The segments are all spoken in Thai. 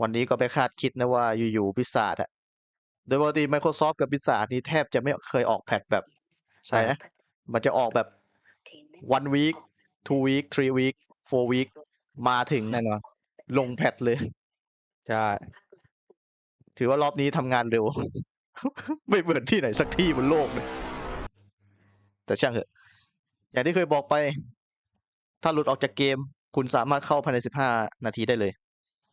วันนี้ก็ไปคาดคิดนะว่าอยู่ๆพิศาจอะโดยปกติ Microsoft กับพิศาจนี่แทบจะไม่เคยออกแพทแบบอะใช่ไรนะ มันจะออกแบบ one week two week three week four week มาถึงแน่นอนลงแพทเลย ใช่ ถือว่ารอบนี้ทำงานเร็ว ไม่เหมือนที่ไหนสักที่บนโลกเลยแต่ช่างเถอะ อย่างที่เคยบอกไป ถ้าหลุดออกจากเกม คุณสามารถเข้าภายใน 15 นาทีได้เลย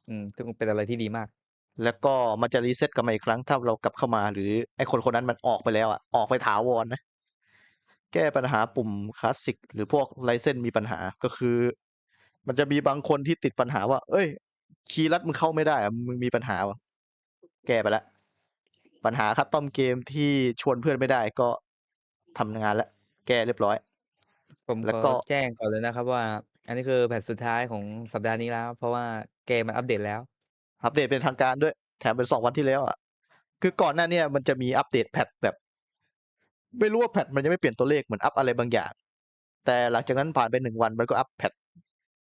อืม ซึ่งเป็นอะไรที่ดีมาก แล้วก็มันจะรีเซ็ตกลับมาอีกครั้ง ถ้าเรากลับเข้ามา หรือไอคนคนนั้นมันออกไปแล้วอะ ออกไปถาวรนะ แก้ปัญหาปุ่มคลาสสิก หรือพวกไลเซนมีปัญหาก็คือ มันจะมีบางคนที่ติดปัญหาว่า เอ้ย คีย์ลัดมึงเข้าไม่ได้อะมึงมีปัญหาวะแก้ไปแล้วปัญหาคัดต้อมเกมที่ชวนเพื่อนไม่ได้ก็ทำงานแล้วแก้เรียบร้อย ผมแล้วขก็อแจ้งก่อนเลยนะครับว่า อันนี้คือแพทสุดท้ายของสัปดาห์นี้แล้ว เพราะว่า เกมมันอัปเดตแล้ว อัปเดตเป็นทางการด้วย แถมเป็นสองวันที่แล้วอะ คือก่อนหน้าเนี้มันจะมีอัปเดตแพทแบบ ไม่รู้ว่าแพทมันยังไม่เปลี่ยนตัวเลขเหมือนอัปอะไรบางอย่าง แต่หลังจากนั้นผ่านไปหนึ่งวันมันก็อัปแพท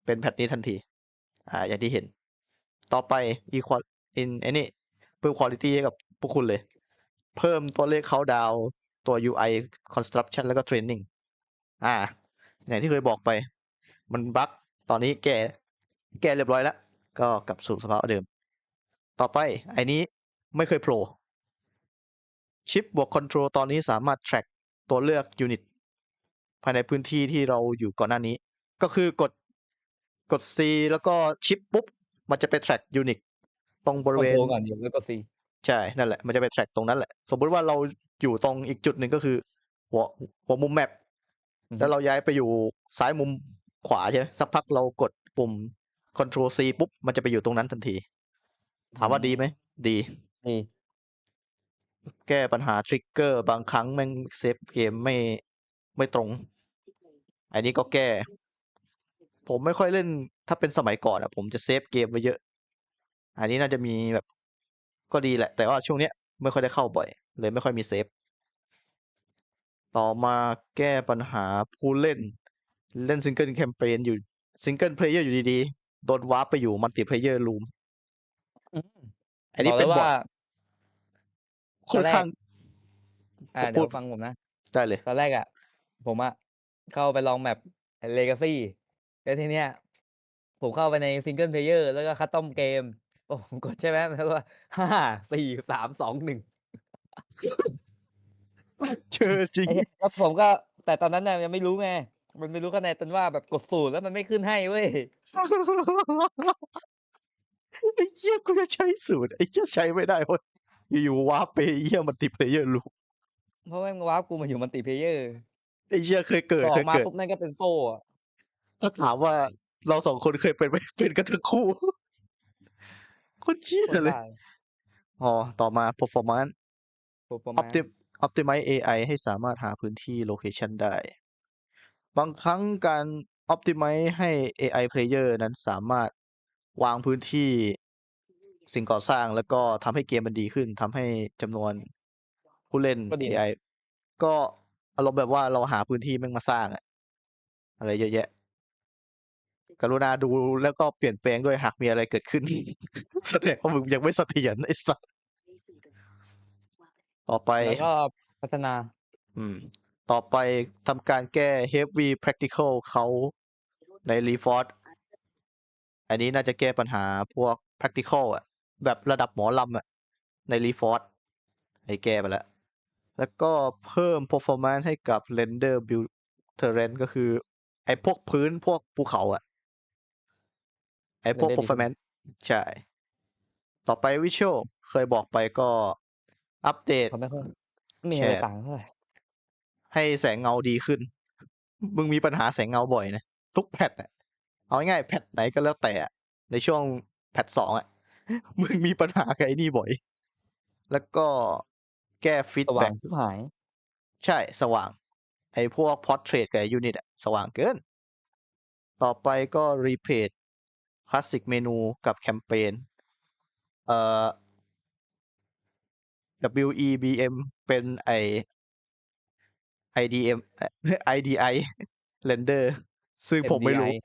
เป็นแพทนี้ทันที อ่า อย่างที่เห็น ต่อไป equal in ไอ้นี่เพิ่ม quality ให้กับพวกคุณเลย เพิ่มตัวเลขเขาดาวตัว UI construction แล้วก็ training อ่า อย่างที่เคยบอกไป มันบั๊กตอนนี้แก้แก้เรียบร้อยแล้ว ก็กลับสู่สภาพเดิม ต่อไปไอ้นี้ไม่เคยโผล่ชิปบวกคอนโทรลตอนนี้สามารถ track ตัวเลือกยูนิตภายในพื้นที่ที่เราอยู่ก่อนหน้านี้ ก็คือกดกด C แล้วก็ชิปปุ๊บ มันจะไป track ยูนิตตรงบริคอนเวโทณรลก่อนอยู่แล้วก็ซีใช่นั่นแหละมันจะไป track ตรงนั้นแหละ สมมุติว่าเราอยู่ตรงอีกจุดหนึ่งก็คือ หัวหัวมุมแมปแล้วเราย้ายไปอยู่ซ้ายมุมขวาใช่ไหมสักพักเรากดปุ่ม Ctrl C ปุ๊บ มันจะไปอยู่ตรงนั้นทันที ถามว่าดีไหม ดีนี่แก้ปัญหาทริกเกอร์บางครั้งแม่งเซฟเกมไม่ไม่ตรง อันนี้ก็แก้ ผมไม่ค่อยเล่น ถ้าเป็นสมัยก่อนอะผมจะเซฟเกมไว้เยอะ อันนี้น่าจะมีแบบ ก็ดีแหละ แต่ว่าช่วงเนี้ยไม่ค่อยได้เข้าบ่อย เลยไม่ค่อยมีเซฟ ต่อมาแก้ปัญหาผู้เล่น เล่นซิงเกิลแคมเปญอยู่ซิงเกิลเพลเยอร์อยู่ดีๆ โดนวาร์ปไปอยู่มัลติเพลเยอร์รูมอืมอันนี้บอกเป็เลนยบอว่าทค่อนข้างอ่าพูเดี๋ยดวฟังผมนะได้เลย ตอนแรกอะ ผมอะเข้าไปลองแมปเลกาซี่แล้วทีเนี้ย ผมเข้าไปในซิงเกิลเพลเยอร์แล้วก็คัสตอมเกม โอ้ผมกดใช่ไหมแล้วก็ห้าสี่สามสองหนึ่งเจอจริงไอ้เหี้ยแล้วผมก็แต่ตอนนั้นน่ะยังไม่รู้ไง มันไม่รู้คะแนนจนว่าแบบกดสูตรแล้วมันไม่ขึ้นให้เว้ย ไอ้เหี้ยกูจะใช้สูตรไอ้เหี้ยใช้ไม่ได้เพราะอยู่ๆวาร์ปไปไอ้เหี้ยมัลติเพลเยอร์รูมเพราะแม่งวาร์ปกูมาอยู่มันติเพลเยอร์ไอ้เหี้ยเคยเกิดพออเคอยกมาเกิดปุ๊บนั่นก็เป็นโซ่อะถ้าถามว่าเราสองคนเคยเป็นไหมเป็นกันทั้งคู่คนเชี่ยคนเลยบ้าอ๋อ ต่อมา performance performance Optim optimize AI ให้สามารถหาพื้นที่ location ได้ บางครั้งการ optimize ให้ AI player นั้นสามารถวางพื้นที่สิ่งก่อสร้าง แล้วก็ทำให้เกมมันดีขึ้น ทำให้จำนวนผู้เล่น ก็ดีนะ AI ก็อารมณ์แบบว่าเราหาพื้นที่แม่งมาสร้างอะอะไรเยอะแยะ กรุณาดูแล้วก็เปลี่ยนแปลงด้วยหากมีอะไรเกิดขึ้น แสดงว่ามึงยังไม่เสถียรไอ้สัสต่อไป แล้วก็พัฒนา อืม ต่อไปทำการแก้ heavy practical เขาใน reforce อันนี้น่าจะแก้ปัญหาพวก practical อะแบบระดับหมอลำอะใน reforce ให้แก้ไปแล้ว แล้วก็เพิ่ม performance ให้กับ render build terrain ก็คือ ไอ้พวกพื้นพวกภูเขาอะไอ้พวก render ดีขึ้น performance ใช่ ต่อไป visual เคยบอกไปก็อัปเดต เขาไม่ค่อยไม่มีแชอะไรร์ต่างเท่าไหร่ ให้แสงเงาดีขึ้น มึงมีปัญหาแสงเงาบ่อยนะ ทุกแพทอะเอาง่ายๆแพทไหนก็แล้วแต่อะในช่วงแพทสองอะมึงมีปัญหากับไอ้นี่บ่อย แล้วก็แก้ฟีดสว่าแบ็งกชิบหาย ใช่สว่าง ไอ้พวกพอร์เทรตกับยูนิตอะสว่างเกิน ต่อไปก็รีเพจคลาสสิกเมนูกับแคมเปญเอ่อ WEBM เป็นไอ IDM เอ่อ IDI render ซึ่งผมไม่รู้ MDI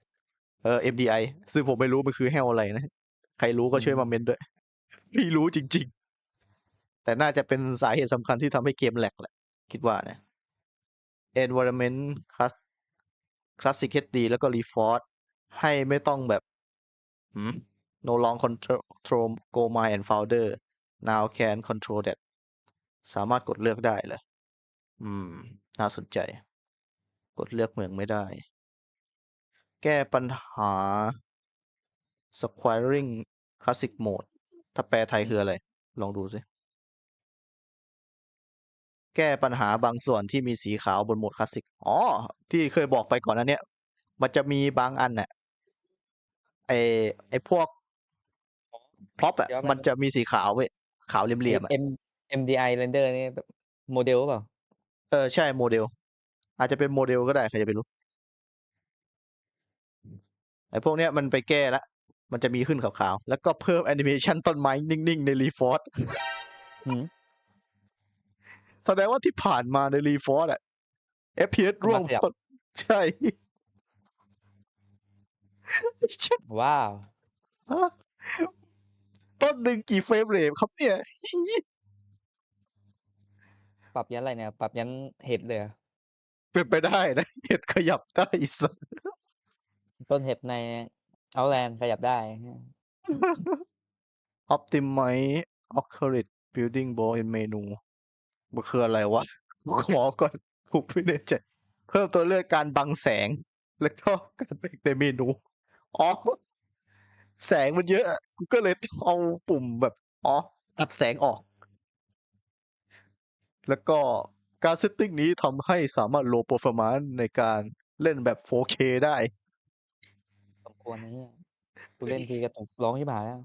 เออ MDI ซึ่งผมไม่รู้มันคือแฮวอะไรนะ ใครรู้ก็ช่วยอืมมาเมนด้วย ไม่รู้จริง ๆ แต่น่าจะเป็นสาเหตุสำคัญที่ทำให้เกมแหลกแหละ คิดว่านะ environment class classic HD แล้วก็ reforce ให้ไม่ต้องแบบหืม no long control go my and folder now can control that สามารถกดเลือกได้เลย อืม น่าสนใจ กดเลือกเมืองไม่ได้ แก้ปัญหา squaring classic mode ถ้าแปลไทยคืออะไร ลองดูสิ แก้ปัญหาบางส่วนที่มีสีขาวบนโหมดคลาสสิก อ๋อ ที่เคยบอกไปก่อนหนั้นเนี่ยมันจะมีบางอันน่ะไอไอพวกพร็อพอะย้อนไปมันจะมีสีขาวเว้ย ขาวเหลี่ยมๆอะ M MDI render นี่แบบโมเดลหรือเปล่า เออ ใช่โมเดล อาจจะเป็นโมเดลก็ได้ ใครจะไปรู้ ไอพวกเนี้ยมันไปแก้ละ มันจะมีขึ้นขาวๆ แล้วก็เพิ่มแอนิเมชันต้นไม้นิ่งๆ ในรีฟอร์หืมแสดงว่าที่ผ่านมาในรีฟอร์อะ FPS เอามาร่วงขยับต้นใช่ใช่ ว้าว ต้นหนึ่งกี่เฟรมเรทครับเนี่ย ปรับยันอะไรเนี่ย ปรับยันเห็ดเลยเหรอเป็นไปได้นะ เห็ดขยับได้สัสต้นเห็ดในเอาแลนขยับได้ Optimize Occurred Building Ball in Menu มันคืออะไรวะขอก่อนผูกไม่แน่ใจเพิ่มตัวเลือกการบังแสง แล้วก็การเบรกในเมนู อ๋อ แสงมันเยอะอะกูก็เลยเอาปุ่มแบบ อ๋อตัดแสงออก แล้วก็การเซตติ้งนี้ทำให้สามารถโล performance ในการเล่นแบบ 4K ได้สมควรนะเนี่ยกูเล่นทีกระตุกร้องที่หายแล้ว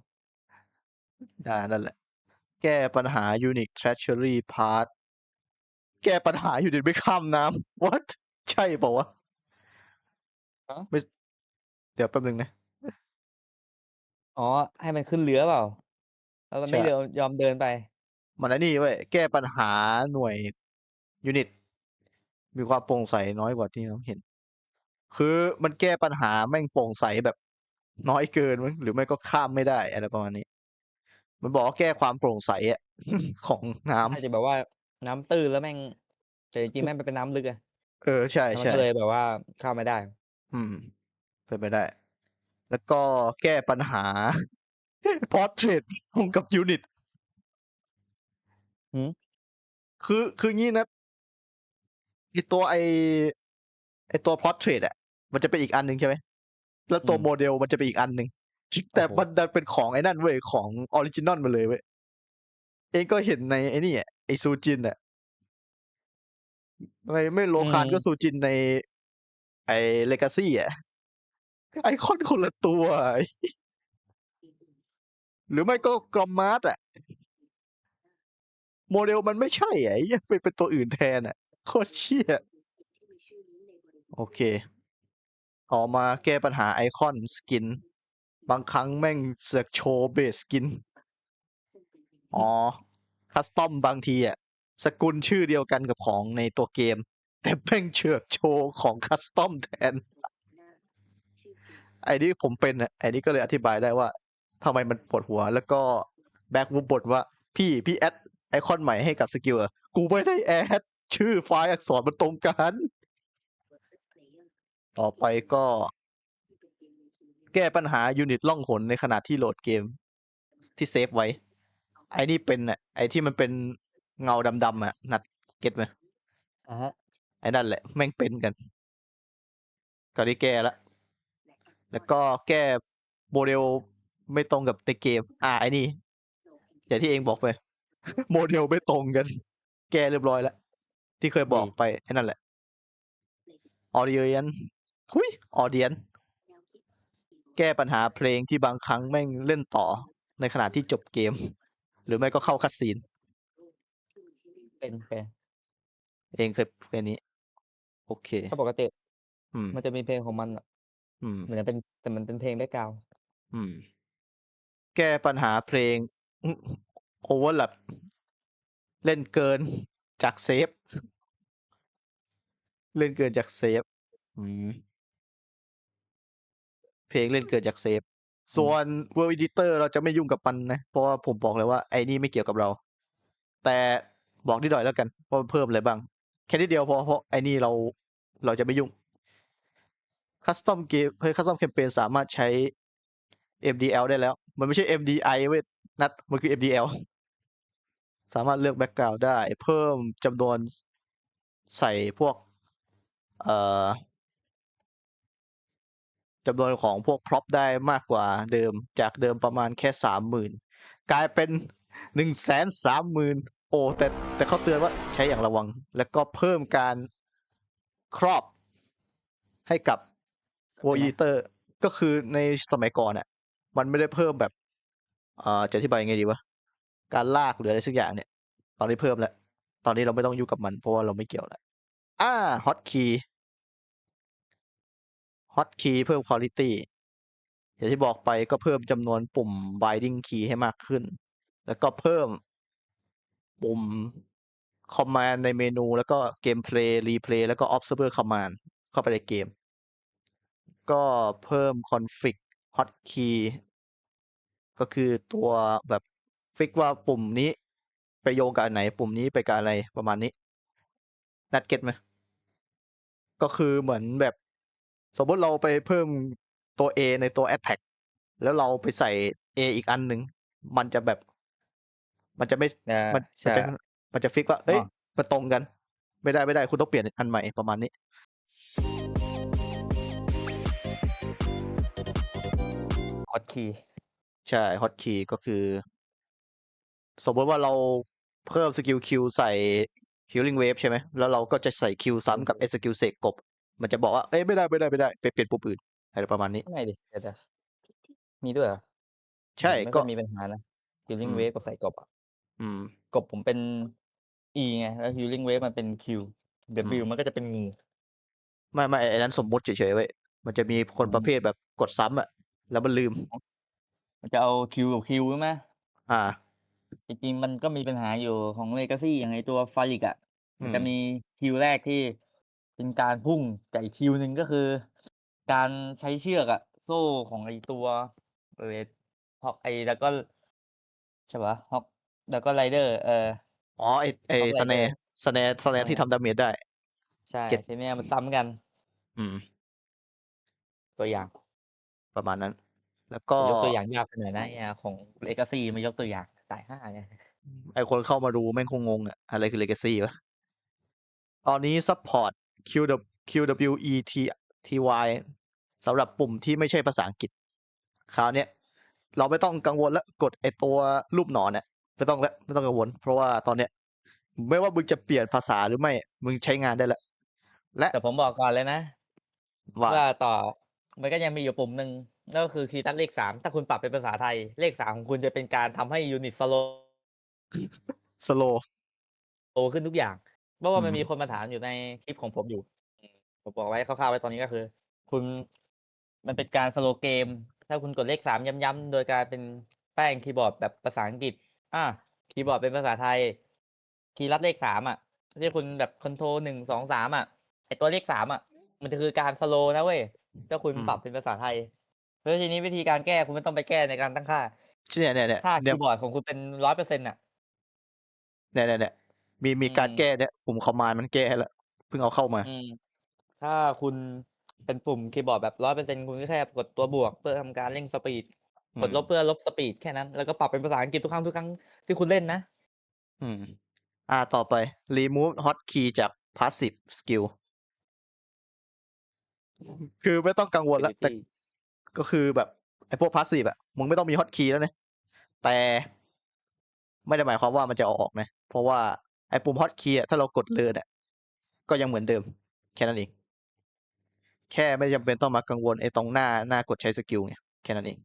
อ่านั่นแหละ แก้ปัญหา Unique Treasury Part แก้ปัญหาอยู่ดีไม่ข้ามน้ำ what ใช่เปล่าวะฮะ ไม่เดี๋ยวแป๊บนึงนะ อ๋อ ให้มันขึ้นเรือเปล่า แล้วมันไม่ใช่ยอมยอมเดินไป มันไอ้นี่เว้ยแก้ปัญหาหน่วยยูนิต มีความโปร่งใสน้อยกว่าที่เราเห็น คือมันแก้ปัญหาแม่งโปร่งใสแบบน้อยเกินมั้งหรือไม่ก็ข้ามไม่ได้อะไรประมาณนี้ มันบอกว่าแก้ความโปร่งใสอะของน้ำอาจจะแบบว่าน้ำตื้นแล้วแม่งแต่จริงๆแม่งเป็นน้ำลึกอะเออใช่แล้วมันใช่ ก็เลยแบบว่าเข้าไม่ได้ อืมเป็นไปได้ แล้วก็แก้ปัญหา พอร์เทรตตรงกับยูนิต หืมคือ คืองี้นะ ไอตัว ไอไอตัวพอร์เทรตอะมันจะเป็นอีกอันหนึ่ง ใช่ไหม แล้วตัวอืมโมเดลมันจะเป็นอีกอันหนึ่งแต่โอ้โหมันดันเป็นของไอ้นั่นเว้ย ของออริจินอลมาเลยเว้ย เองก็เห็นในไอ้นี่อะไอซูจินอะไม่ไม่โลคาน ก็ซูจินใน ไอเลกาซี่อะไอคอนคนละตัวหรือไม่ก็กรอมมาร์ตอะ โมเดลมันไม่ใช่ไอ้เหี้ยไปเป็นตัวอื่นแทนอะโคตรเชี่ยโอเคต่อมาแก้ปัญหาไอคอนสกิน บางครั้งแม่งเสือกโชว์เบสสกิน อ๋อ คัสตอมบางทีอะ สกุลชื่อเดียวกันกับของในตัวเกม แต่แม่งเชือกโชว์ของคัสตอมแทน ไอ้นี่ผมเป็นอะไอ้นี่ก็เลยอธิบายได้ว่าทำไมมันปวดหัว แล้วก็แบ็กวูบบ่นว่า พี่พี่แอด ไอคอนใหม่ให้กับสกิลอะกูไม่ได้แอด ชื่อไฟล์อักษรมันตรงกัน ต่อไปก็ แก้ปัญหายูนิตล่องหนในขณะที่โหลดเกม ที่เซฟไว้ ไอ้นี่เป็นอะไอ้ที่มันเป็นเงาดำๆอะนัดเก็ตไหมอะฮะไอ้นั่นแหละ แม่งเป็นกันก็ได้แก้ละ แล้วก็แก้โมเดลไม่ตรงกับในเกม อ่าไอ้นี่อย่างที่เองบอกไป โมเดลไม่ตรงกัน แก้เรียบร้อยแล้ว ที่เคยบอกไปไอ้นั่นแหละออเดียนหุยออเดียนแก้ปัญหาเพลงที่บางครั้งแม่งเล่นต่อในขณะที่จบเกม หรือไม่ก็เข้าคัดซีน เป็นเป็นเองเคยเพลงนี้ โอเคถ้าปกติอืมมันจะมีเพลงของมันอะอืม เหมือนจะเป็นแต่มันเป็นเพลงแบ็กกราวด์อืม แก้ปัญหาเพลง โอเวอร์ลับเล่นเกินจากเซฟ เล่นเกินจากเซฟอืมเพลงเล่นเกินจากเซฟ ส่วน World Editor เราจะไม่ยุ่งกับมันนะ เพราะว่าผมบอกเลยว่าไอ้นี่ไม่เกี่ยวกับเรา แต่บอกนิดหน่อยแล้วกันว่าเพิ่มอะไรบ้าง แค่นิดเดียวพอเพราะไอ้นี่เราเราจะไม่ยุ่ง Custom Game เฮ้ย Custom Campaign สามารถใช้ MDL ได้แล้ว มันไม่ใช่ MDI เว้ยนัดมันคือ MDL สามารถเลือกแบ็กกราวด์ได้ เพิ่มจำนวนใส่พวก เอ่อจำนวนของพวกพร็อพได้มากกว่าเดิมจากเดิมประมาณแค่สามหมื่นกลายเป็นหนึ่งแสนสามหมื่นโอ้แต่แต่เขาเตือนว่าใช้อย่างระวัง แล้วก็เพิ่มการครอบให้กับโวอีเตอร์ ก็คือในสมัยก่อนอะ มันไม่ได้เพิ่มแบบเอ่อจะอธิบายยังไงดีวะการลากหรืออะไรสักอย่างเนี่ย ตอนนี้เพิ่มแล้ว ตอนนี้เราไม่ต้องยุ่งกับมันเพราะว่าเราไม่เกี่ยวแล้วอ่าฮอตคีย์ฮอตคีย์เพิ่มคุณ i t y อย่างที่บอกไปก็เพิ่มจำนวนปุ่ม binding key ให้มากขึ้น แล้วก็เพิ่มปุ่ม command ในเมนู แล้วก็ gameplay replay แล้วก็ observer command เข้าไปในเกม ก็เพิ่ม config hotkey ก็คือตัวแบบฟิกว่าปุ่มนี้ไปโยงกับอันไหน ปุ่มนี้ไปกับอะไรประมาณนี้ นัดเก็ตไหมก็คือเหมือนแบบ สมมติเราไปเพิ่มตัว A ในตัว attack แล้วเราไปใส่ A อีกอันหนึ่งมันจะแบบ มันจะไม่อ่ามันมันใช่จะมันจะฟิกว่า เอ้ยอ๋อมันตรงกัน ไม่ได้ไม่ได้คุณต้องเปลี่ยนอันใหม่ประมาณนี้ฮอตคีย์ ใช่ ฮอตคีย์ก็คือ สมมติว่าเราเพิ่มสกิลคิวใส่ healing wave ใช่ไหม แล้วเราก็จะใส่คิวซ้ำกับไอ้สกิลเสกกบ มันจะบอกว่า เอ้ยไม่ได้ไม่ได้ไม่ได้ ไปเปลี่ยนปุ่มอื่นอะไรประมาณนี้ ไม่ดิเดี๋ยวจะมีด้วยเหรอใช่ผมไม่ก็ ค่อยมีปัญหานะ healing อืม wave กับใส่กบอะอืม กบผมเป็น E ไง แล้ว healing wave มันเป็น Q อืม W มันก็จะเป็นงูไม่ไม่ไอ้นั้นสมมุติเฉยๆเว้ยมันจะมีคนอืมประเภทแบบกดซ้ำอะแล้วมันลืมมัน จะเอา Q กับ Q ใช่ไหมอ่า จริงๆมันก็มีปัญหาอยู่ของ Legacy อย่างไอตัวฟาริกอะอืมันม จะมีคิวแรกที่เป็นการพุ่งแต่อีกคิวหนึ่งก็คือ การใช้เชือกอะโซ่ของไอตัวเออฮอกไอแล้วก็ใช่ปะฮอกแล้วก็ไรเดอร์เอออ๋อไอ้ไอ้ฮอกไรสแนเดอร์ร์สแนร์สแนอ่าร์ที่ทำดาเมจได้ใช่เก็ตทีเนี้ยมันซ้ำกันอืม ตัวอย่างประมาณนั้น แล้วก็แต่ยกตัวอย่างยากไปหน่อยนะไอ้ของ Legacy มายกตัวอย่างตายห้าไงไอคนเข้ามาดูแม่งคงงงอะ อะไรคือ legacy วะ ตอนนี้ support QW QWETTY สำหรับปุ่มที่ไม่ใช่ภาษาอังกฤษ คราวเนี้ยเราไม่ต้องกังวลแล้วกดไอตัวรูปหนอนเนี่ยไม่ต้องแล้วไม่ต้องกังวล เพราะว่าตอนเนี้ย ไม่ว่ามึงจะเปลี่ยนภาษาหรือไม่ มึงใช้งานได้แล้วและแต่ผมบอกก่อนเลยนะ ว่าว่าต่อ มันก็ยังมีอยู่ปุ่มหนึ่งนั่นก็คือคีย์ตัดเลขสามถ้าคุณปรับเป็นภาษาไทย เลขสามของคุณจะเป็นการทำให้ยูนิตสโล slow โตขึ้นทุกอย่าง เพราะว่ามันอืมมีคนมาถามอยู่ในคลิปของผมอยู่อืมผมบอกไว้คร่าวๆไว้ตอนนี้ก็คือ คุณมันเป็นการสโลเกม ถ้าคุณกดเลขสามย้ำๆโดยการเป็นแป้งคีย์บอร์ดแบบภาษาอังกฤษ อะคีย์บอร์ดเป็นภาษาไทย คีย์ลัดเลขสามอะที่คุณแบบคอนโทรหนึ่งสองสามอะไอตัวเลขสามอะ มันจะคือการสโลนะเว้ย ถ้าคุณอืมปรับเป็นภาษาไทยเพราะทีนี้วิธีการแก้คุณไม่ต้องไปแก้ในการตั้งค่าเนี่ยเนี่ยเนี่ยถ้าเนี่คียย์บอร์ดของคุณเป็นร้อยเปอร์เซ็นต์อะเนี่ยเนี่ยเนี่ยมีมีการอืมแก้เนี่ยปุ่มคอมมานด์มันแก้ให้แล้วเพิ่งเอาเข้ามาอืมถ้าคุณเป็นปุ่มคีย์บอร์ดแบบร้อยเปอร์เซ็นคุณก็แค่กดตัวบวกเพื่อทำการเร่งสปีดอืกดมลบเพื่อลบสปีดแค่นั้น แล้วก็ปรับเป็นภาษาอังกฤษทุกครั้งทุกครั้งที่คุณเล่นนะ อืม อ่าต่อไป remove hotkey จาก passive skill คือไม่ต้องกังวลแล้วแต่ ability ก็คือแบบไอ้พวก passive อะมึงไม่ต้องมี hotkey แล้วนะแต่ไม่ได้หมายความว่ามันจะเอาออกนะ เพราะว่าไอ้ปุ่ม hotkey อะถ้าเรากดเลยเนี่ยก็ยังเหมือนเดิม แค่นั้นเอง แค่ไม่จำเป็นต้องมากังวลไอ้ตรงหน้าหน้ากดใช้สกิลไงแค่นั้นเอง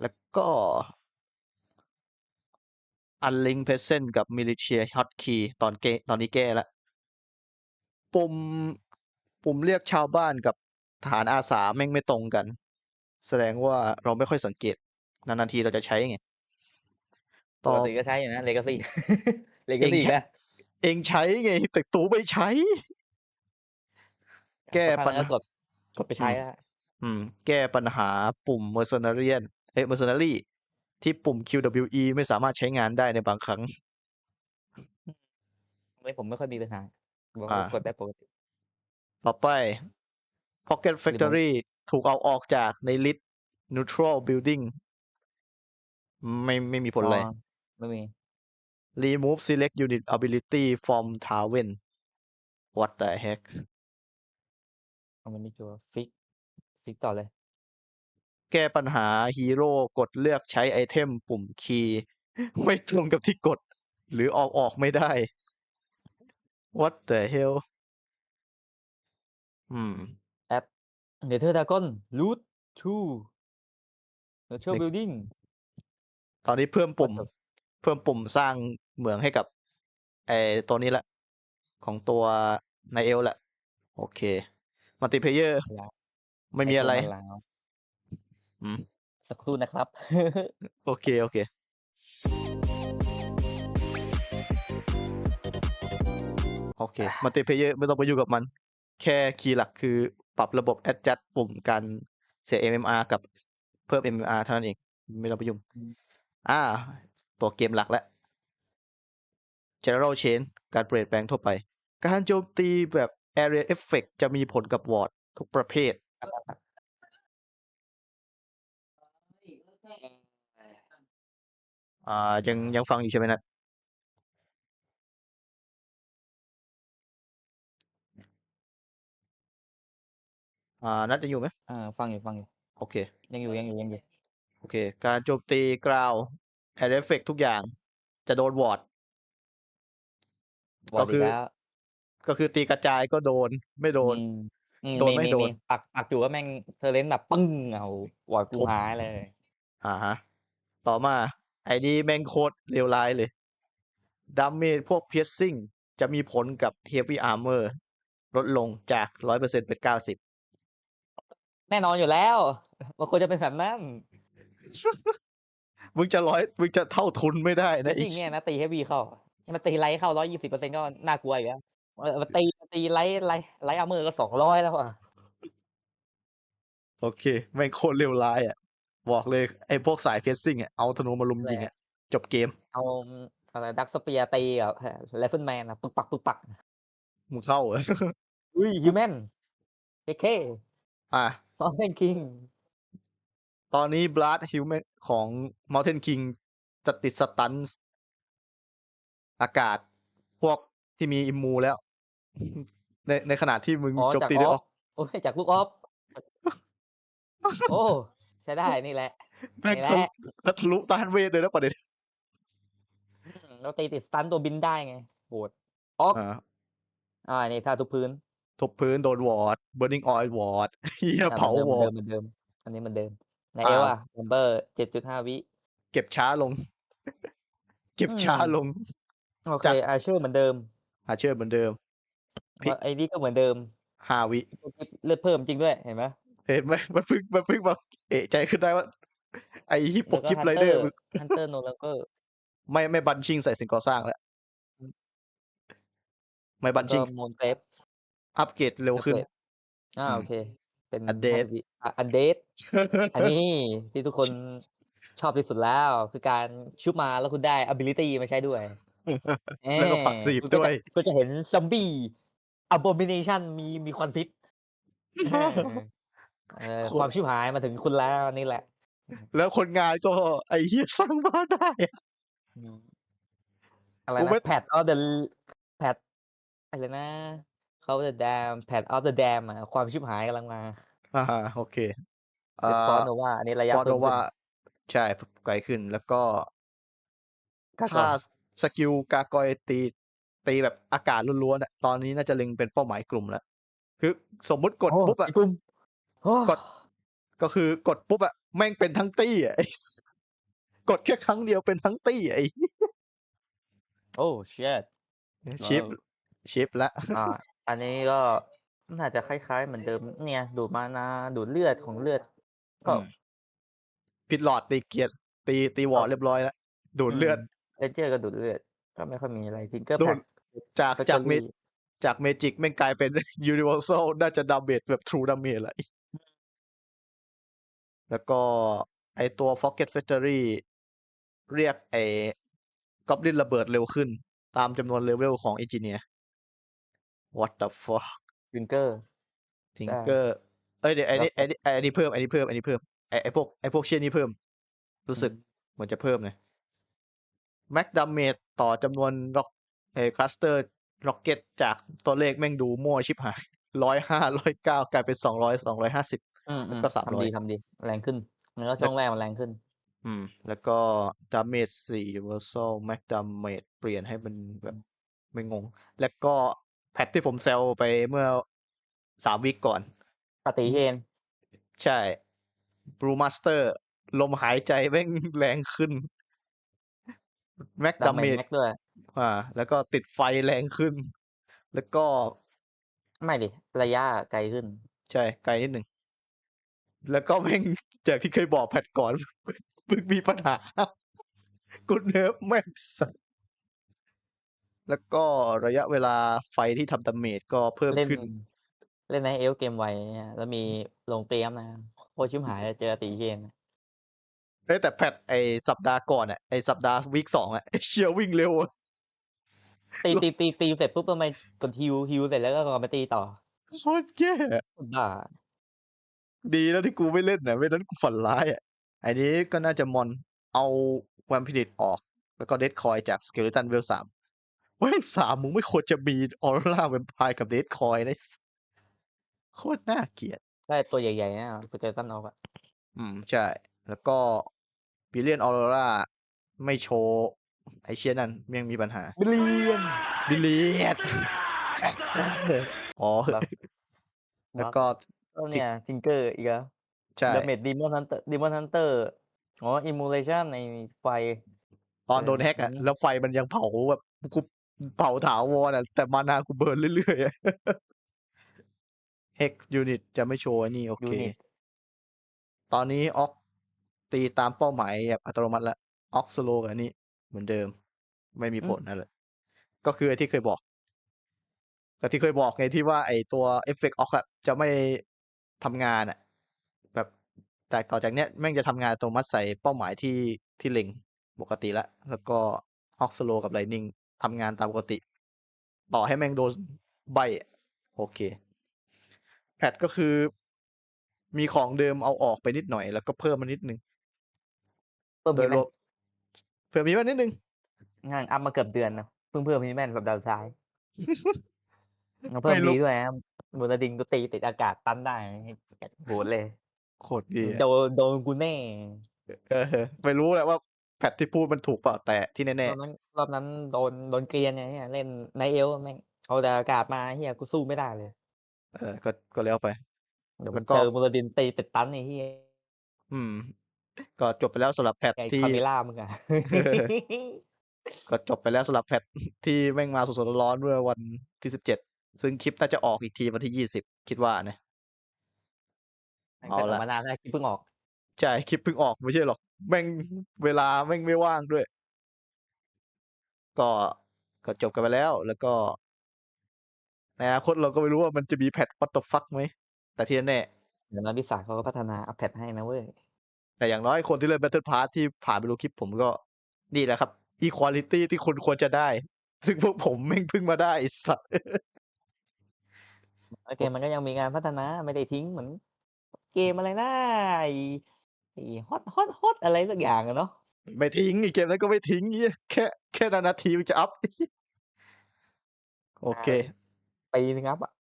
แล้วก็ unlink present กับ militia hotkey ตอนเกตอนนี้แก้แล้วปุ่ม ปุ่มเรียกชาวบ้านกับฐานอาสาแม่งไม่ตรงกัน แสดงว่าเราไม่ค่อยสังเกต นานๆทีเราจะใช้ไงปต่อกติก็ใช้อยู่นะเลกาซี่เลเอกางซี่ใช้นะเองใช้ไงแต่ตูไม่ใช้ แก้สักพัปักญแล้วหากดกดไปใช้อืมแล้วอืม แก้ปัญหาปุ่ม Mercenarian เอ้ย Mercenary ที่ปุ่ม QWE ไม่สามารถใช้งานได้ในบางครั้งไม่ผมไม่ค่อยมีปัญหาบอกอ่าว่ากดได้ปกติ ต่อไป Pocket Factory ถูกเอาออกจากในลิสต์ Neutral Building ไม่ไม่มีผลอะไรอ๋อไม่มี Remove Select Unit Ability from Taven What the heck เอามันไม่ชัวร์ฟิก ฟิกต่อเลย แก้ปัญหาฮีโร่กดเลือกใช้ไอเทมปุ่มคีย์ ไม่ตรงกับที่กด หรือออกออกไม่ได้ What the hell อืม แอปเนเธอร์ดากอนรูททูเนเธอร์ในบิลดิ้งตอนนี้เพิ่มปุ่ม What the เพิ่มปุ่มสร้างเหมืองให้กับไอตัวนี้แหละ ของตัวในเอลแหละ โอเค มัลติเพเยอร์ แล้วไม่มีอะไรแล้วอืม สักครู่นะครับ โอเค โอเคโอเคมัลติเพเยอร์ไม่ต้องไปยุ่งกับมัน แค่คีย์หลักคือปรับระบบ adjust ปุ่มการเสีย MMR กับเพิ่ม MMR เท่านั้นเอง ไม่ต้องไปยุ่งอืมอ่า ตัวเกมหลักแล้ว General Change การเปลี่ยนแปลงทั่วไป การโจมตีแบบ Area Effect จะมีผลกับวอร์ดทุกประเภท อ่า ยังยังฟังอยู่ใช่ไหมนะ อ่า นัดจะอยู่ไหมอ่าฟังอยู่ฟังอยู่โอเค ยังอยู่ยังอยู่ยังอยู่โอเค การโจมตีกราว Area Effect ทุกอย่าง จะโดนวอร์ดบอก็กคือีอกแล้วก็คือตีกระจายก็โดนไม่โดน อืมอืมโดนมีไม่มีโดนมีปักปักอยู่ว่าแม่งเธอเล่นแบบปึ้งเอาวอร์ดกูครบหายเลย อ่าฮะ ต่อมา ไอ้นี่แม่งโคตรเลวร้ายเลยดาเมจพวก piercing จะมีผลกับ heavy armor ลดลงจาก100%เป็น90 แน่นอนอยู่แล้ว มันควรจะเป็นแบบนั้นมึงจะร้อยมึงจะเท่าทุนไม่ได้แต่นะไอ้สิ่งเนี้ยนะตีให้วีเข้ามันตีไลท์เข้าร้อยยี่สิบเปอร์เซ็นก็น่ากลัวอีกแล้วเออมันตีตีไลท์ไลท์ไลท์อาร์เมอร์ก็สองร้อยแล้วอะโอเคแม่งโคตรเลวร้ายอะ บอกเลยไอ้พวกสาย piercing อะเอาธนูมาลุมยิงอะ จบเกม เอาอะไรดักสเปียตีกับเลฟเฟิลแมนอะปึกปักปึกปักมึงเข้าเหรออุ้ยฮิวแมนเคเคอะมอเทนคิงตอนนี้ Blood Human ของ Mountain King จะติดสตันอากาศพวกที่มีอิมมูแล้ว ในในขณะที่มึงอ๋อโจมจากตีอด้วยออฟโอ้ยจากลูกออฟ โอ้ใช้ได้นี่แหละ แม่งนี่แหสละลุแล้วทะลุต้านเวทเลยนะประเด็นอืมเราตีติดสตันตัวบินได้ไงโหดออฟอ่าอ่านี่ท่าทุกพื้น ทุบพื้นโดนวอร์ด burning oil วอร์ดเฮียอะเผาหมือนวอเดิร์มดเหมือนเดิมเหมือนเดิม อันนี้เหมันเดิมในอ่าเอลอะนัมเบอร์เจ็ดจุดห้าวิ เก็บช้าลง เก็บอืมช้าลง โอเค จาก อาเชอร์เหมือนเดิมอาเชื่อเหมือนเดิมพี่ว่าไอ้นี่ก็เหมือนเดิมห้าวิเลือดเพิ่มจริงด้วยเห็นไหมเห็นไหมมันเพิ่งมันเพิ่งมาเอะใจขึ้นได้ว่า ไอ้ฮิปโปแล้วก็กิฟฮันไรเตเดออร์ร์ฮันเตอร์โนลังเกอร์ ไม่ไม่บันชิงใส่สิ่งก่อสร้างแล้ว ไม่บันชิง โมนเซฟ อัปเกรดเร็วขึ้น อ่าอืมโอเค เป็น Undead 50วิอะอันเดดอันนี้ที่ทุกคนชอบที่สุดแล้ว คือการชุบมาแล้วคุณได้ ability มาใช้ด้วยแล้วก็ผักสีบคุณก็ด้วยจะก็จะเห็นซอมบี้ abomination มีมีควันพิษเออเออโคตรความชิบหายมาถึงคุณแล้วนี่แหละ แล้วคนงานก็ไอ้เฮียสร้างบ้านได้อะอืมอะไรกูไม่ นะ pad of the pad อะไรนะ เขาจะ dam pad of the dam อะความชิบหายกำลังมาอ่าโอเคเป็นฟอนโนวาอันนี้ระยะฟอนเพิ่โนมขึ้ว่านใช่ไกลขึ้นแล้วก็กาก่ถ้าอนสกิลกากอยตีตีแบบอากาศล้วนๆอะตอนนี้น่าจะเล็งเป็นเป้าหมายกลุ่มแล้ว คือสมมุติกดโอ้ปุ๊บอะอีกลุ่มโอ้กด ก็คือกดปุ๊บอะแม่งเป็นทั้งตี้อะไอ้กดแค่ครั้งเดียวเป็นทั้งตี้อะไอ้โอ้เชิดชิปว้าวชิปละ อ่า อันนี้ก็น่าจะคล้าย ๆ เหมือนเดิม เนี่ย ดูดมานาดูดเลือดของเลือด ก็ อืมพิดหลอดตีเกียร์ตีตีวอร์ดเรียบร้อยแล้วดูดเลือดเอเจอร์ก็ดูดเลือด ก็ไม่ค่อยมีอะไรทิงเกอร์ดูแพ็ด จากจากเมจากเมจิกแม่งกลายเป็นยูนิเวอร์แซลน่าจะดาเมจแบบทรูดาเมจละแล้วก็ไอตัว Forget Factory เรียกไอ้กอบลินระเบิดเร็วขึ้น ตามจำนวนเลเวลของเอนจิเนียร์ What the fuck วินเกอร์ ทิงเกอร์เอ้ยเดี๋ยวไอ้นี่ไอ้นี่ไอ้นี่เพิ่มไอ้นี่เพิ่มไอ้นี่เพิ่มไอ้ไอ้พวกไอ้พวกเชี่ยนี้เพิ่ม รู้สึกเหมือนจะเพิ่มเลยแม็กดาเมจต่อจำนวนร็อกเอ้คลัสเตอร์ร็อกเก็ตจากตัวเลขแม่งดูมั่วชิบหายร้อยห้าร้อยเก้ากลายเป็นสองร้อยสองร้อยห้าสิบอืมแล้วอืมก็300ทำดีทำดี แรงขึ้นแล้วก็ช่วงแรกมันแรงขึ้น อืม แล้วก็ดาเมจสี่เวอร์ซ l แม็กดาเมจเปลี่ยนให้มันแบบไม่งง แล้วก็ แพทที่ผมแซวไปเมื่อสามวิกก่อน ปฏิเทนใช่บรูมาสเตอร์ ลมหายใจแม่งแรงขึ้น แม็กดาดาเมเมจจแม็กด้วยอ่า แล้วก็ติดไฟแรงขึ้น แล้วก็ ไม่ดิ ระยะไกลขึ้น ใช่ ไกลนิดหนึ่ง แล้วก็แม่งจากที่เคยบอกแพทก่อนมึงมีปัญหา กูเนิร์ฟแม่งสัส แล้วก็ระยะเวลาไฟที่ทำดาเมจก็เพิ่มเล่น ขึ้น เล่นในเอลเกมไวเนี่ยแล้วมีลงเตรียมนะโคตรชิมหายเลยเจอตีเคนเอ้ยแต่แพทไอสัปดาห์ก่อนอะไอสัปดาห์วีคสองอะเชียร์วิ่งเร็วอะตีตีตีตีเสร็จปุ๊บก็มากดฮิวฮิวเสร็จแล้วก็กลับมาตีต่อโคตรแย่บ้าดีแล้วที่กูไม่เล่นนะไม่นั้นกูฝันร้ายอะอันนี้ก็น่าจะมอนเอาความพินิตออก แล้วก็เดดคอยจากสเกเลตันเวลสาม เว้ยสามมึงไม่ควรจะมีออร่าแวมไพร์กับเดดคอยนะโคตรน่าเกลียดได้ตัวใหญ่ๆนะสเกลตันออกอะอืม ใช่ แล้วก็บิเลียนออร่าไม่โชว์ ไอเชียนั่นยังมีปัญหา บิลเลียน บิเลียนอ๋อครับแล้วก็ก็เนี่ยทิงเกอร์อีกแล้วใช่ดาเมจดีมอนฮันเตอร์ดีมอนฮันเตอร์อ๋ออิมูเลชันในไฟตอนโดนแฮกอะอืมแล้วไฟมันยังเผาแบบกู เผาถาวรอะ แต่มานากูเบิร์นเรื่อยๆอะเฮกยูนิตจะไม่โชว์อันนี่ โอยูเค นิตตอนนี้ออกตีตามเป้าหมายแบบอัตโนมัติละออกสโลกับอันนี้ เหมือนเดิม ไม่มีผลนั่นแหละก็คือไอ้ที่เคยบอก แต่ที่เคยบอกไงที่ว่าไอ้ตัวเอฟเฟกต์ออกอะจะไม่ทำงานอะแบบแต่ต่อจากเนี้ยแม่งจะทำงานอัตโนมัติใส่เป้าหมายที่ที่เล็งปกติละ แล้วก็ออกสโลกับไลนิ่ง ทำงานตามปกติ ต่อให้แม่งโดนใบอะโอเค แพทก็คือ มีของเดิมเอาออกไปนิดหน่อย แล้วก็เพิ่มมานิดนึงเพิ่มโดพียแมรนวมเพิ่มมีมานิดนึงงานอัพมาเกือบเดือนนะเพิ่งเพิ่มพีแมนสัปดาห์สุดท้ายแล้วเพิ่มไม่รู้ ดีด้วยนะมูลดินกูตีติดอากาศตันได้โหดเลยโคตรดีอะโดนโดนกูแน่ เออไม่รู้แหละว่า แพทที่พูดมันถูกเปล่าแต่ที่รแน่อบนั้นรอบนั้นโดนโดนเกรียนไงเนี่ยเล่นในเอลแม่งเอาแต่อากาศมาเฮียกูสู้ไม่ได้เลยๆเออก็ก็แล้วไป เดี๋ยวแล้มันวก็ เจอมูลดินตีติดตันไอ้เฮียอืม ก็จบไปแล้วสำหรับแพทไอ้ที่ คาเมล่ามึงอะ ก็จบไปแล้วสำหรับแพทที่แม่งมาสดๆร้อนๆเมื่อวันที่สิบเจ็ดซึ่งคลิปน่าจะออกอีกทีวันที่ยี่สิบคิดว่านะเอาแต่ออละกมานานแล้วเพิ่งออก ใช่คลิปเพิ่งออกไม่ใช่หรอก แม่งเวลาแม่งไม่ว่างด้วย ก็ก็จบกันไปแล้ว แล้วก็ในอนาคตเราก็ไม่รู้ว่ามันจะมีแพท what the fuck ไหม แต่ที่แน่เดี๋ยวนักวิสาเขาก็พัฒนาอัปเดตให้นะเว้ย ๆแต่อย่างน้อยคนที่เล่น Battle Pass ที่ผ่านไปดูคลิปผมก็ นี่แหละครับ equality ที่คนควรจะได้ ซึ่งพวกผมแม่งเพิ่งมาได้ไอ้สัสแล้วเกมมันก็ยังมีงานพัฒนาไม่ได้ทิ้งเหมือน เกมอะไรนะไอ้ ไอ้ฮอตฮอตฮอตอะไรสักอย่างอะเนาะ ไม่ทิ้งอีกเกมนั้นก็ไม่ทิ้งเหี้ยแค่แค่นาทีมันจะอัพ โอเค ปีนึงครับอะ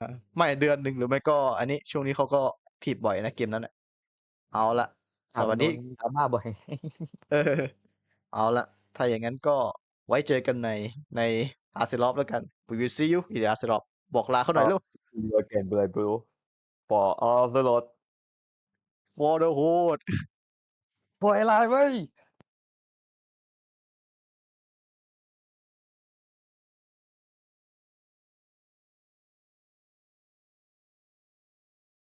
อะไม่เดือนหนึ่งหรือไม่ก็อันนี้ช่วงนี้เขาก็ถีบบ่อยนะเกมนั้นน่ะเอาละสวัสดีโดนดราม่าบ่อย เออ เอาละถ้าอย่างนั้นก็ไว้เจอกันในในอาร์เซนอลแล้วกัน we will see you in the อาร์เซนอลบอกลาเขาหน่อยครัเร็บว You again blood bro for all the lot for the hood ปล่อยอะไรไว้